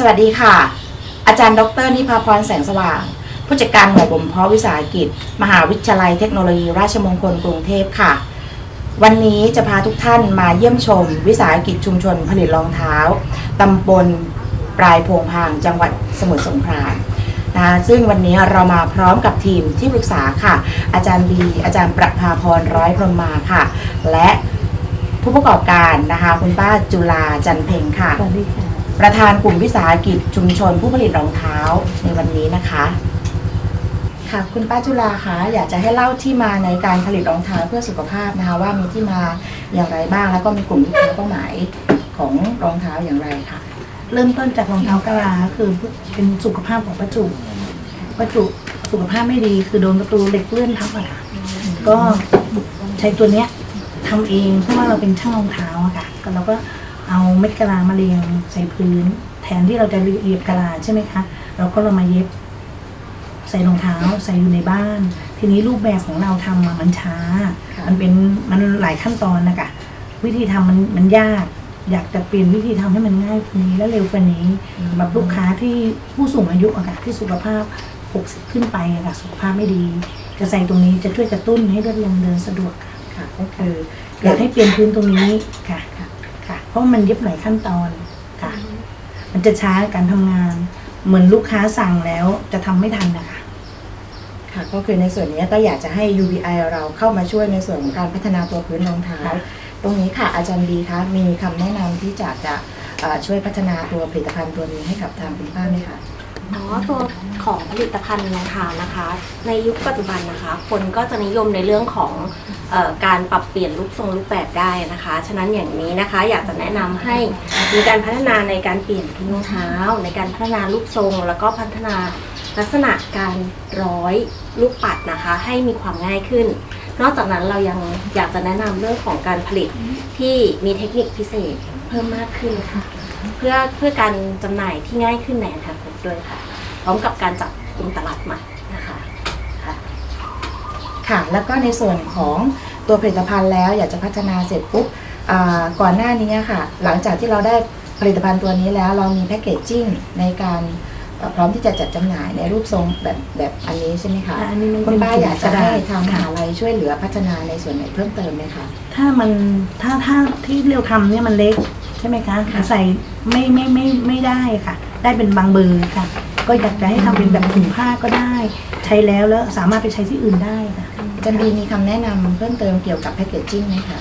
สวัสดีค่ะ อาจารย์ดรนิพาพรแสงสว่าง ผู้จัดการหน่วยบ่มเพาะวิสาหกิจ มหาวิทยาลัยเทคโนโลยีราชมงคลกรุงเทพค่ะ วันนี้จะพาทุกท่านมาเยี่ยมชม วิสาหกิจชุมชนผลิตรองเท้าตำบลปลายโพงพางจังหวัดสมุทรสงครามนะซึ่งวันนี้เรามาพร้อมกับทีมที่ปรึกษาค่ะ อาจารย์บีอาจารย์ประภาพรร้อยพรหมมาค่ะ และผู้ประกอบการนะคะ คุณป้าจุลาจันเพ็งค่ะสวัสดีค่ะ ประธานกลุ่มวิสาหกิจชุมชนผู้ผลิตรองเท้าในวันนี้นะคะ ค่ะคุณป้าจุลาคะอยากจะให้เล่าที่มาในการผลิตรองเท้าเพื่อสุขภาพนะคะ ว่ามีที่มาอย่างไรบ้าง แล้วก็มีกลุ่มลูกค้าเป้าหมายของรองเท้าอย่างไรค่ะเริ่มต้นจากรองเท้ากะลาคือเป็นสุขภาพของประจุประจุสุขภาพไม่ดี คือโดนประตูเหล็กเลื่อนทับอะค่ะก็ใช้ตัวเนี้ยทำเองเพราะว่าเราเป็นช่างรองเท้าอะค่ะก็เราก็ เอาเม็ดกะลามาเรียงใส่พื้น แทนที่เราจะเรียบกะลาใช่ไหมคะ เราก็เรามาเย็บ ใส่รองเท้าใส่อยู่ในบ้าน ทีนี้รูปแบบของเราทำมามันช้าค่ะมันเป็นมันหลายขั้นตอนนะคะวิธีทำมันมันยากอยากจะเปลี่ยนวิธีทำให้มันง่ายกว่านี้และเร็วกว่านี้สำหรับลูกค้าที่ผู้สูงอายุอะค่ะที่สุขภาพ 60 ขึ้นไปอะค่ะสุขภาพไม่ดี จะใส่ตรงนี้จะช่วยกระตุ้นให้เลือดลมเดินสะดวกค่ะค่ะก็คืออยากให้เปลี่ยนพื้นตรงนี้ค่ะค่ะค่ะ เพราะมันเย็บหลายขั้นตอนค่ะ มันจะช้าการทำงาน เหมือนลูกค้าสั่งแล้วจะทำไม่ทันนะคะค่ะก็คือในส่วนนี้ก็อยากจะให้ UBI เราเข้ามาช่วยในส่วนของการพัฒนาตัวพื้นรองเท้าค่ะตรงนี้ค่ะอาจารย์บีคะมีคำแนะนำที่จะจะเอ่อช่วยพัฒนาตัวผลิตภัณฑ์ตัวนี้ให้กับทางคุณป้าไหมคะ อ๋อตัวของผลิตภัณฑ์รองเท้านะคะ ในยุคปัจจุบันนะคะ คนก็จะนิยมในเรื่องของเออการปรับเปลี่ยนรูปทรงรูปแบบได้นะคะ ฉะนั้นอย่างนี้นะคะ อยากจะแนะนำให้มีการพัฒนาในการเปลี่ยนพื้นรองเท้า ในการพัฒนารูปทรง แล้วก็พัฒนาลักษณะการร้อยลูกปัดนะคะ ให้มีความง่ายขึ้น นอกจากนั้นเรายังอยากจะแนะนำเรื่องของการผลิตที่มีเทคนิคพิเศษเพิ่มมากขึ้นค่ะ เพื่อเพื่อการจำหน่ายที่ง่ายขึ้นในอนาคต ด้วยค่ะ พร้อมกับการจับกลุ่มตลาดใหม่นะคะค่ะค่ะแล้วก็ในส่วนของตัวผลิตภัณฑ์แล้วอยากจะพัฒนาเสร็จปุ๊บอ่าก่อนหน้านี้ค่ะ หลังจากที่เราได้ผลิตภัณฑ์ตัวนี้แล้วเรามีแพคเกจจิ้งในการเอ่อพร้อมที่จะจัดจำหน่ายในรูปทรงแบบแบบอันนี้ใช่ไหมคะอันนี้มันคุณป้าเป็นอยากจะให้ทางมค่ะหาลัยช่วยเหลือพัฒนาในส่วนไหนเพิ่มเติมไหมคะถ้ามันถ้าถ้าที่เร็วทำเนี่ยมันเล็กใช่ไหมคะค่ะใส่ไม่ไม่ไม่ไม่ได้ค่ะ ได้เป็นบางเบอร์ค่ะ ก็อยากจะให้ทำเป็นแบบถุงผ้าก็ได้ ใช้แล้วแล้วสามารถไปใช้ที่อื่นได้ค่ะ อาจันบีมีคำแนะนำเพิ่มเติมเกี่ยวกับแพคเกจจิ้งไหมคะ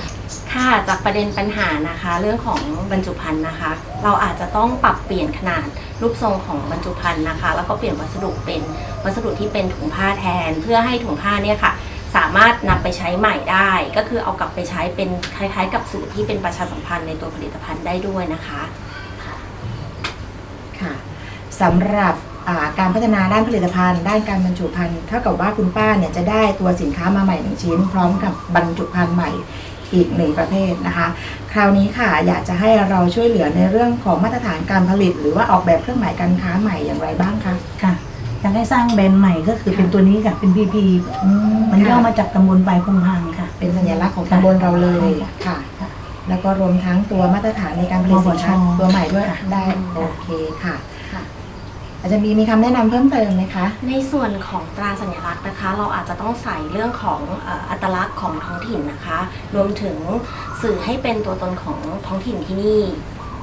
ค่ะจากประเด็นปัญหานะคะ เรื่องของบรรจุภัณฑ์นะคะ เราอาจจะต้องปรับเปลี่ยนขนาดรูปทรงของบรรจุภัณฑ์นะคะ แล้วก็เปลี่ยนวัสดุเป็นวัสดุที่เป็นถุงผ้าแทน เพื่อให้ถุงผ้าเนี่ยค่ะ สามารถนำไปใช้ใหม่ได้ ก็คือเอากลับไปใช้เป็นคล้ายๆ กับสื่อที่เป็นประชาสัมพันธ์ในตัวผลิตภัณฑ์ได้ด้วยนะคะ ค่ะสำหรับอ่าการพัฒนาด้านผลิตภัณฑ์ ด้านการบรรจุภัณฑ์เท่ากับว่าคุณป้าเนี่ยจะได้ตัวสินค้ามาใหม่หนึ่งชิ้น พร้อมกับบรรจุภัณฑ์ใหม่อีกหนึ่งประเภทนะคะ คราวนี้ค่ะอยากจะให้เราช่วยเหลือในเรื่องของมาตรฐานการผลิต หรือว่าออกแบบเครื่องหมายการค้าใหม่อย่างไรบ้างคะค่ะอยากให้สร้างแบรนด์ใหม่ก็คือเป็นตัวนี้ค่ะเป็น PP อืมันย่อค่ะมาจากตำบลปลายพงพางค่ะ เป็นสัญลักษณ์ของตำบลเราเลยค่ะค่ะ แล้วก็รวมทั้งตัวมาตรฐานในการผลิตสินค้ามบช ตัวใหม่ด้วยค่ะได้โอเคค่ะ ค่ะ อาจารย์บีมีคำแนะนำเพิ่มเติมไหมคะ ในส่วนของตราสัญลักษณ์นะคะ เราอาจจะต้องใส่เรื่องของเอ่ออัตลักษณ์ของท้องถิ่นนะคะ รวมถึงสื่อให้เป็นตัวตนของท้องถิ่นที่นี่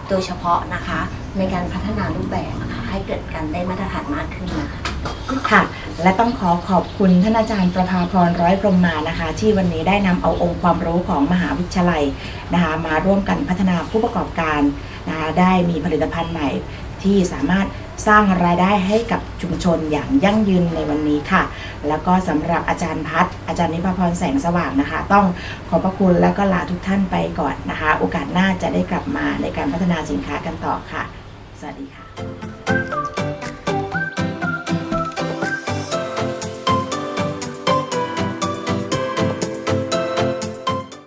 โดยเฉพาะนะคะ ในการพัฒนารูปแบบนะคะให้เกิดการได้มาตรฐานมากขึ้นนะคะ ค่ะ และต้องขอขอบคุณท่านอาจารย์ประภาพรร้อยพรหมมานะคะ ที่วันนี้ได้นำเอาองค์ความรู้ของมหาวิทยาลัยนะคะ มาร่วมกันพัฒนาผู้ประกอบการนะคะได้มีผลิตภัณฑ์ใหม่ ที่สามารถสร้างรายได้ให้กับชุมชนอย่างยั่งยืนในวันนี้ค่ะ แล้วก็สำหรับอาจารย์พัฒอาจารย์นิพาพรแสงสว่างนะคะ ต้องขอบพระคุณและก็ลาทุกท่านไปก่อนนะคะ โอกาสหน้าจะได้กลับมาในการพัฒนาสินค้ากันต่อค่ะ วัสดีค่ะ